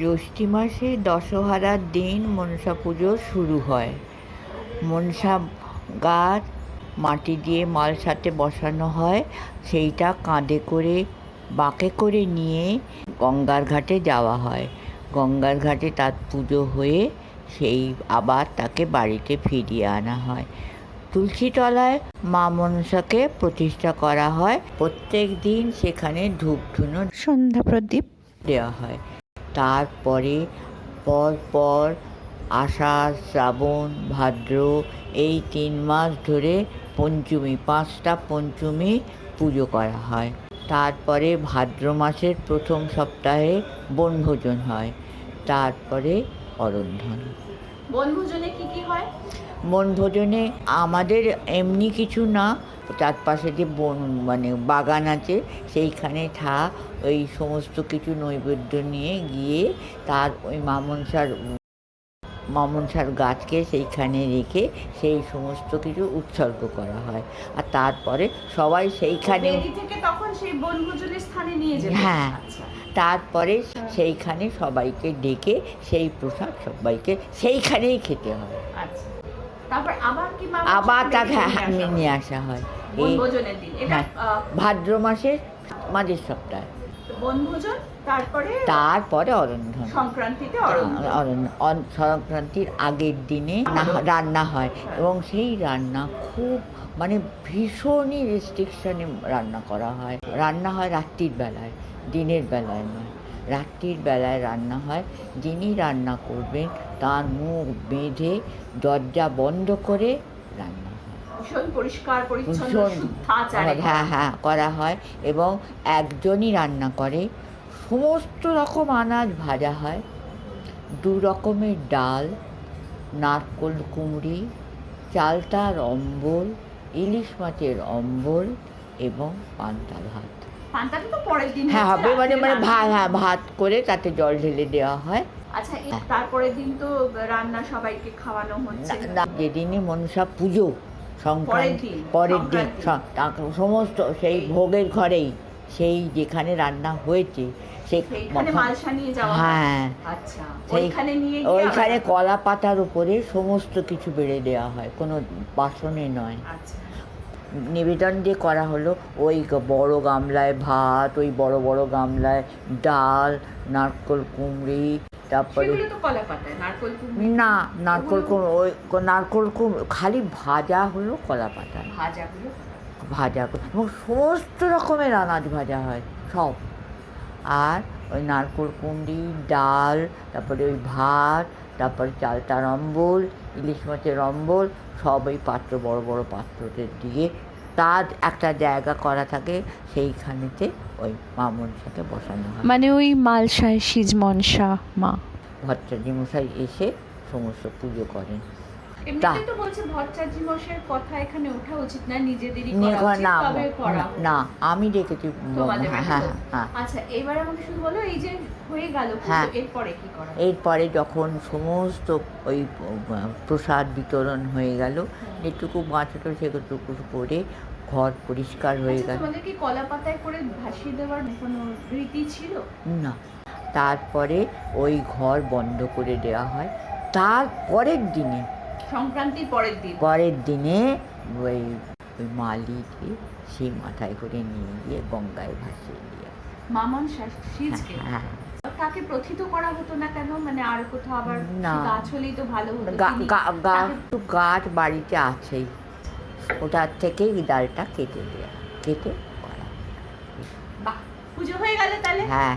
জ্যৈষ্ঠী মাসে দশহরার দিন মনসা পুজো শুরু হয়। মনসা গাছ মাটি দিয়ে মালসাতে বসানো হয়। সেইটা কাঁধে করে বাঁকে করে নিয়ে গঙ্গার ঘাটে যাওয়া হয়। গঙ্গার ঘাটে তার পুজো হয়ে সেই আবার তাকে বাড়িতে ফিরিয়ে আনা হয়। তুলসীতলায় মা মনসাকে প্রতিষ্ঠা করা হয়। প্রত্যেক দিন সেখানে ধূপ ধুনো সন্ধ্যা প্রদীপ দেওয়া হয়। তারপরে পরপর পর আষাঢ় শ্রাবণ, ভাদ্র এই তিন মাস ধরে পঞ্চমী, পাঁচটা পঞ্চমী পুজো করা হয়। তারপরে ভাদ্র মাসের প্রথম সপ্তাহে বনভোজন হয়। তারপরে অরন্ধন। বনভোজনে কি কি হয়? বনভোজনে আমাদের এমনি কিছু না চারপাশে যে বন মানে বাগান আছে সেইখানে থা ওই সমস্ত কিছু নৈবেদ্য নিয়ে গিয়ে তার ওই মামনসার মামনসার গাছকে সেইখানে রেখে সেই সমস্ত কিছু উৎসর্গ করা হয়। আর তারপরে সবাই সেইখানে তখন সেই বনভোজনের স্থানে নিয়ে যাবে হ্যাঁ। আচ্ছা তারপরে সেইখানে সবাইকে ডেকে সেই প্রসাদ সবাইকে সেইখানেই খেতে হয়। আচ্ছা। তারপর আবার কি আবার তাকে নিয়ে আসা হয়? এই হ্যাঁ। ভাদ্র মাসের মাঝের সপ্তাহে। বনভোজন তারপরে তারপরে অরন্ধন সংক্রান্তিতে অরন্ধ- সংক্রান্তির আগের দিনে রান্না হয় এবং সেই রান্না খুব মানে ভীষণই রেস্ট্রিকশনে রান্না করা হয়। রান্না হয় রাত্রির বেলায় দিনের বেলায় নয়। রাত্রির বেলায় রান্না হয়। যিনি রান্না করবেন তার মুখ বেঁধে দরজা বন্ধ করে রান্না ভীষণ পরিষ্কার পরিচ্ছন্ন শুদ্ধাচারে হ্যাঁ হ্যাঁ করা হয় এবং একজনই রান্না করে। সমস্ত রকম আনাজ ভাজা হয়। দু রকমের ডাল নারকোল কুমড়ি চালতার অম্বল ইলিশ মাছের অম্বল এবং পান্তা ভাত। পান্তাটা তো পরের দিন হ্যাঁ হবে মানে মানে ভাত হ্যাঁ ভাত করে তাতে জল ঢেলে দেওয়া হয়। আচ্ছা এই তারপরের দিন তো রান্না সবাইকে খাওয়ানো হচ্ছে। যেদিনই মনসা পুজো সংক্রান্তি পরের দিন। সমস্ত সেই ভোগের ঘরেই সেই যেখানে রান্না হয়েছে হয়? আচ্ছা সেই- ওইখানে কলা পাতার উপরে সমস্ত কিছু বেড়ে দেওয়া হয় কোনো বাসনে নয় আচ্ছা নিবেদন দিয়ে করা হলো ওই বড় গামলায় ভাত ওই বড় বড় গামলায় ডাল নারকোল কুমড়ি তারপরে না নারকোল কুমড়ো ওই নারকোল কুমড়ো খালি ভাজা হলো কলা পাতা। ভাজা করে এবং সমস্ত রকমের আনাজ ভাজা হয় সব। আর ওই নারকোল কুমড়ি ডাল তারপরে ওই ভাত তারপরে চালতার অম্বল ইলিশ মাছের অম্বল সব ওই পাত্র বড় বড় পাত্রতে দিয়ে তার একটা জায়গা করা থাকে সেইখানেতে ওই মা মনসাকে বসানো হয়। মানে ওই মালসায় সিজ মনসা মা। ভট্টাজি মশাই এসে সমস্ত পুজো করেন। তো। বলছে ভট্টাচার্য মশাইয়ের কথা এখানে ওঠা উচিত না নিজেদেরই আমি তোমাদের হ্যাঁ হ্যাঁ হ্যাঁ। আচ্ছা এবার আমাকে শুধু বলো এই যে হয়ে গেল হ্যাঁ। এরপরে কি করা এরপরে যখন সমস্ত ওই প্রসাদ বিতরণ হয়ে গেল যেটুকু বাঁচলো সেটুকু করে ঘর পরিষ্কার হয়ে আচ্ছা, গেল। তোমাদের কি কলা পাতায় করে ভাসিয়ে দেওয়ার কোনো রীতি ছিল? না। তারপরে ওই ঘর বন্ধ করে দেওয়া হয়। তারপরের দিনে সংক্রান্তির পরের দিন। পরের দিনে ওই ওই মালিকে সেই মাথায় করে নিয়ে গিয়ে গঙ্গায় ভাসিয়ে দিয়ে মামন সিজকে? হ্যাঁ তাকে প্রথিত করা হতো না কেন? মানে আর কোথাও আবার গাছ হলেই তো ভালো হতো। গাছ বাড়িতে আছেই। ওটার থেকেই ডালটা কেটে দেওয়া কেটে করা। বাহ পুজো হয়ে গেল তাহলে? হ্যাঁ।